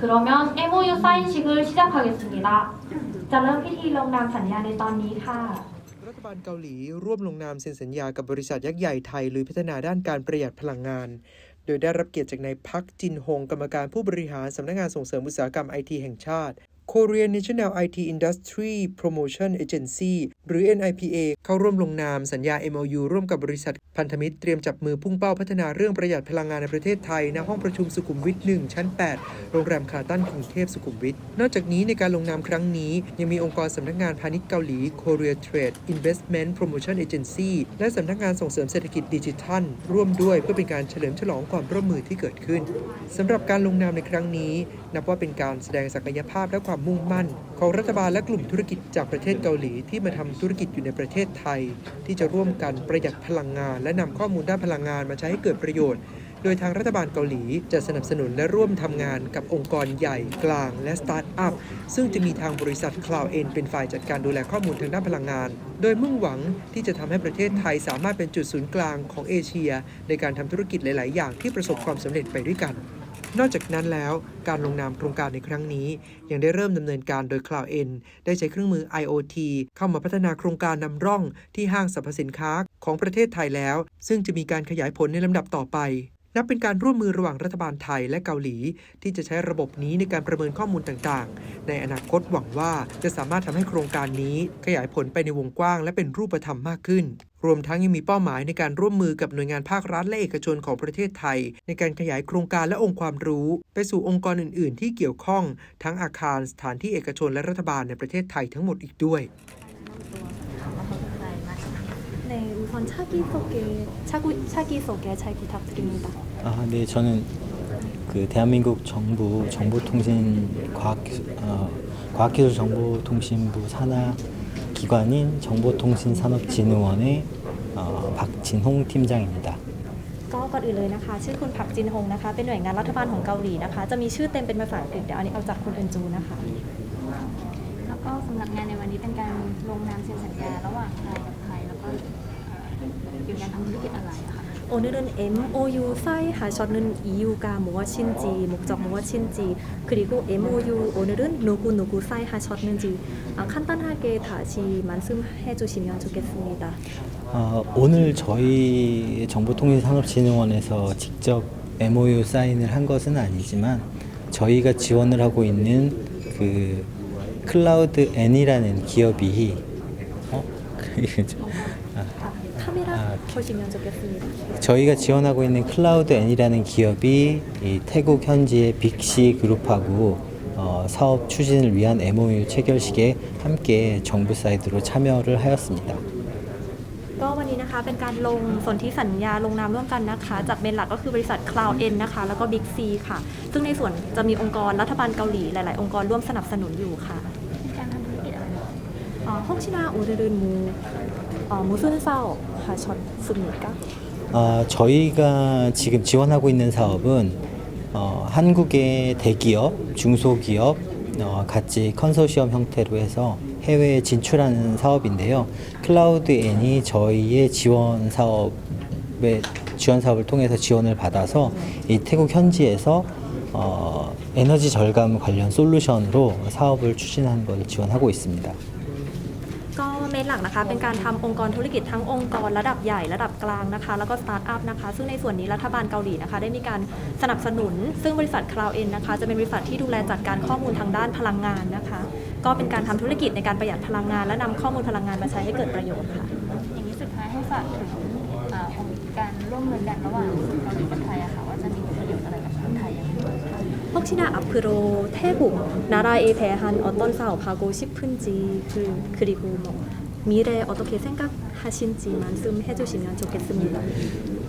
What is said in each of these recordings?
그러면 MOU 사인식을 시작하겠습니다. จะเริ่มพิธีลงนามสัญญาในตอนนี้ค่ะ รัฐบาลเกาหลีร่วมลงนามเซ็นสัญญากับบริษัทยักษ์ใหญ่ไทยลุยพัฒนาด้านการประหยัดพลังงาน โดยได้รับเกียรติจากนายพักจินฮง กรรมการผู้บริหารสำนักงานส่งเสริมอุตสาหกรรมไอทีแห่งชาติ Korean National IT Industry Promotion Agency หรือ NIPA เข้าร่วมลงนามสัญญา MOU ร่วมกับบริษัทพันธมิตรเตรียมจับมือพุ่งเป้าพัฒนาเรื่องประหยัดพลังงานในประเทศไทยณห้องประชุมสุขุมวิท 1 ชั้น 8 โรงแรมคาตันกรุงเทพสุขุมวิท นอกจากนี้ในการลงนามครั้งนี้ ยังมีองค์กรสำนักงานพาณิชย์เกาหลี Korea Trade Investment Promotion Agency และสำนักงานส่งเสริมเศรษฐกิจดิจิทัล ร่วมด้วยเพื่อเป็นการเฉลิมฉลองความร่วมมือที่เกิดขึ้นสำหรับการลงนามในครั้งนี้ นับว่าเป็นการแสดงศักยภาพและความมุ่งมั่น ของรัฐบาลและกลุ่มธุรกิจจากประเทศเกาหลีที่มาทำธุรกิจอยู่ในประเทศไทย ที่จะร่วมกันประหยัดพลังงาน และนำข้อมูลด้านพลังงานมาใช้ให้เกิดประโยชน์ โดยทางรัฐบาลเกาหลีจะสนับสนุนและร่วมทำงานกับองค์กรใหญ่กลาง และสตาร์ทอัพซึ่งจะมีทางบริษัท Cloud N เป็นฝ่ายจัดการดูแลข้อมูลทางด้านพลังงาน โดยมุ่งหวังที่จะทำให้ประเทศไทยสามารถเป็นจุดศูนย์กลางของเอเชีย ในการทำธุรกิจหลาย ๆ อย่างที่ประสบความสำเร็จไปด้วยกัน นอกจากนั้นแล้วการลงนามโครงการในครั้งนี้ ยังได้เริ่มดำเนินการโดย Cloud N ได้ใช้เครื่องมือ IoT เข้ามาพัฒนาโครงการนำร่องที่ห้างสรรพสินค้าของประเทศไทยแล้ว ซึ่งจะมีการขยายผลในลำดับต่อไป นับเป็นการร่วมมือระหว่างรัฐบาลไทยและเกาหลี ที่จะใช้ระบบนี้ในการประเมินข้อมูลต่างๆ ในอนาคตหวังว่าจะสามารถทำให้โครงการนี้ขยายผลไปในวงกว้าง และเป็นรูปธรรมมากขึ้น รวมทั้งยังมีเป้าหมายในการร่วมมือกับหน่วยงานภาครัฐและเอกชนของประเทศไทย ในการขยายโครงการและองค์ความรู้ ไปสู่องค์กรอื่น ๆ ที่เกี่ยวข้อง ทั้งอาคารสถานที่เอกชนและรัฐบาลในประเทศไทยทั้งหมดอีกด้วย 네, 우선 차기 소개, 차구, 차기 소개 잘 부탁드립니다. 아, 네, 저는 그 대한민국 정부 정보통신 과학 어, 과학기술정보통신부 산하 기관인 정보통신산업진흥원의 어, 박진홍 팀장입니다. ก็ก่อนอื่นเลยนะคะ ชื่อคุณผักจินฮงนะคะ เป็นหน่วยงานรัฐบาลของเกาหลีนะคะ จะมีชื่อเต็มเป็นภาษาอังกฤษเดี๋ยวอันนี้เอาจากคุณเอินจูนะคะ แล้วก็สำหรับงานในวันนี้เป็นการลงนามเซ็นสัญญาระหว่างไทยกับ 오늘은 MOU 사인하셨는 이유가 무엇인지, 목적 무엇인지, 그리고 MOU 오늘은 누구누구 사인하셨는지 아, 간단하게 다시 말씀해 주시면 좋겠습니다. 어, 오늘 저희 정보통신산업진흥원에서 직접 MOU 사인을 한 것은 아니지만 저희가 지원을 하고 있는 그 클라우드 N이라는 기업이 카메라 아, 보시면 좋겠습니다. 저희가 지원하고 있는 클라우드 N이라는 기업이 이 태국 현지의 빅시 그룹하고 어, 사업 추진을 위한 MOU 체결식에 함께 정부 사이드로 참여를 하였습니다. ก็วันนี้นะคะเป็นการลงสนธิสัญญาลงนามร่วมกันนะคะ จากเมนหลักก็คือบริษัท Cloud N นะคะ แล้วก็ Big C ค่ะ ซึ่งในส่วนจะมีองค์กรรัฐบาลเกาหลีหลาย ๆ องค์กรร่วมสนับสนุนอยู่ค่ะ 어, 혹시나 오늘은 뭐 어, 무슨 사업 하셨습니까? 어, 저희가 지금 지원하고 있는 사업은 어, 한국의 대기업, 중소기업 어, 같이 컨소시엄 형태로 해서 해외에 진출하는 사업인데요. 클라우드 N이 저희의 지원 사업에 지원 사업을 통해서 지원을 받아서 이 태국 현지에서 어, 에너지 절감 관련 솔루션으로 사업을 추진하는 것을 지원하고 있습니다. เมนหลักนะคะ เป็นการทำองค์กรธุรกิจทั้งองค์กรระดับใหญ่ระดับกลางนะคะ แล้วก็สตาร์ทอัพนะคะ ซึ่งในส่วนนี้รัฐบาลเกาหลีนะคะ ได้มีการสนับสนุน ซึ่งบริษัท Cloud N นนะคะ จะเป็นบริษัทที่ดูแลจัดการข้อมูลทางด้านพลังงานนะคะ ก็เป็นการทำธุรกิจในการประหยัดพลังงาน และนำข้อมูลพลังงานมาใช้ให้เกิดประโยชน์ค่ะ อย่างนี้สุดท้ายให้ฝากถึงองค์การร่วมมือกันระหว่างเกาหลีกับไทยอะ 혹시나 앞으로 태국 나라에 대한 어떤 사업하고 싶은지 그, 그리고 뭐 미래 어떻게 생각하신지 말씀해 주시면 좋겠습니다.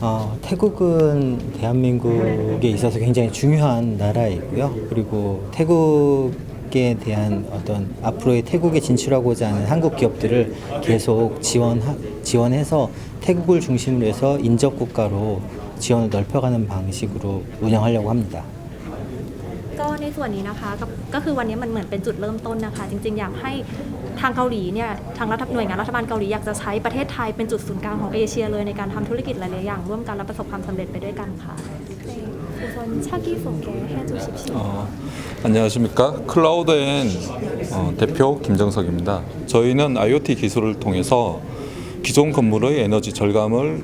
어, 태국은 대한민국에 있어서 굉장히 중요한 나라이고요. 그리고 태국에 대한 어떤 앞으로의 태국에 진출하고자 하는 한국 기업들을 계속 지원 지원해서 태국을 중심으로 해서 인접 국가로 지원을 넓혀가는 방식으로 운영하려고 합니다. ก็ในส่วนนี้นะคะก็ก็คือวันนี้มันเหมือนเป็นจุดเริ่มต้นนะคะ จริงๆ อยากให้ทางเกาหลีเนี่ยทางรัฐหน่วยงานรัฐบาลเกาหลีอยากจะใช้ประเทศไทยเป็นจุดศูนย์กลางของเอเชียเลยในการทำธุรกิจหลายๆอย่างร่วมกันและประสบความสำเร็จไปด้วยกันค่ะ 우선 차기 소개해 주십시오. 어, 안녕하십니까. 클라우드엔 어, 대표 김정석입니다. 저희는 IoT 기술을 통해서 기존 건물의 에너지 절감을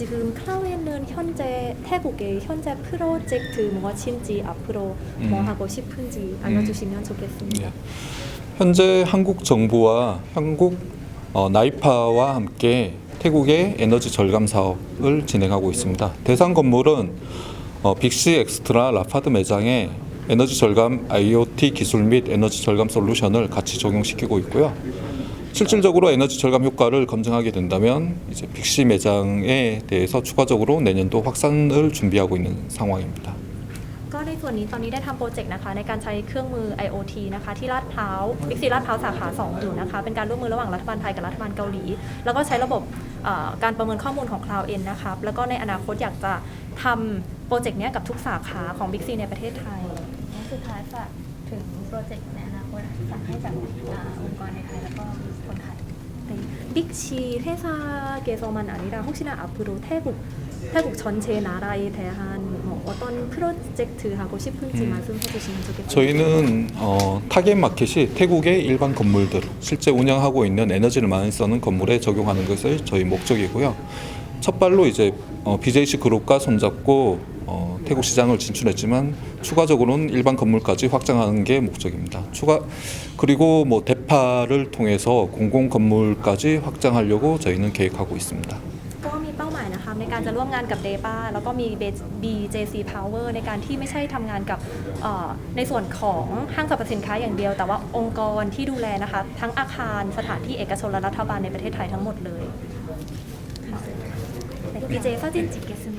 지금 클라우엔은 현재 태국의 현재 프로젝트 무엇인지 앞으로 뭐 음. 하고 싶은지 알려주시면 좋겠습니다. 예. 현재 한국 정부와 한국 어, 나이파와 함께 태국의 에너지 절감 사업을 진행하고 있습니다. 대상 건물은 어, 빅시 엑스트라 라파드 매장에 에너지 절감 IoT 기술 및 에너지 절감 솔루션을 같이 적용시키고 있고요. 실질적으로 에너지 절감 효과를 검증하게 된다면 이제 빅시 매장에 대해서 추가적으로 내년도 확산을 준비하고 있는 상황입니다. ก็ในส่วนนี้ตอนนี้ได้ทำโปรเจกต์นะคะในการใช้เครื่องมือ IoT นะคะที่ลาดพร้าวบิ๊กซีลาดพร้าวสาขา2อยู่นะคะเป็นการร่วมมือระหว่างรัฐบาลไทยกับรัฐบาลเกาหลี แล้วก็ใช้ระบบเอ่อการประเมินข้อมูลของ Cloud N นะครับแล้วก็ในอนาคตอยากจะทำโปรเจกต์เนี้ยกับทุกสาขาของบิ๊กซีในประเทศไทย และสุดท้ายฝากถึงโปรเจกต์ในอนา า คตฝากให้กับอ่าองค์กรในไทยแล้วก็คนไทย 네, 빅시 회사께서만 아니라 혹시나 앞으로 태국 태국 전체 나라에 대한 뭐 어떤 프로젝트 하고 싶은지 음. 말씀해 주시면 좋겠습니다. 저희는 어, 타겟 마켓이 태국의 일반 건물들, 실제 운영하고 있는 에너지를 많이 쓰는 건물에 적용하는 것이 저희 목적이고요. 첫 발로 이제 어, BJC 그룹과 손잡고 어, 태국 시장을 진출했지만 추가적으로는 일반 건물까지 확장하는 게 목적입니다. 추가 그리고 뭐 대파를 통해서 공공 건물까지 확장하려고 저희는 계획하고 있습니다. ก็มีเป้าหมายนะคะในการจะร่วมงานกับ d ด p a แล้วก็มี BJC Power ในการที่ไม่ใช่ทำงานกับเอ่อในส่วนของห้างสรรพสินค้าอย่างเดียว แต่ว่าองค์กรที่ดูแลนะคะ ทั้งอาคารสถานที่เอกชนและรัฐบาลในประเทศไทยทั้งหมดเลย BJ 사진 찍겠습니다.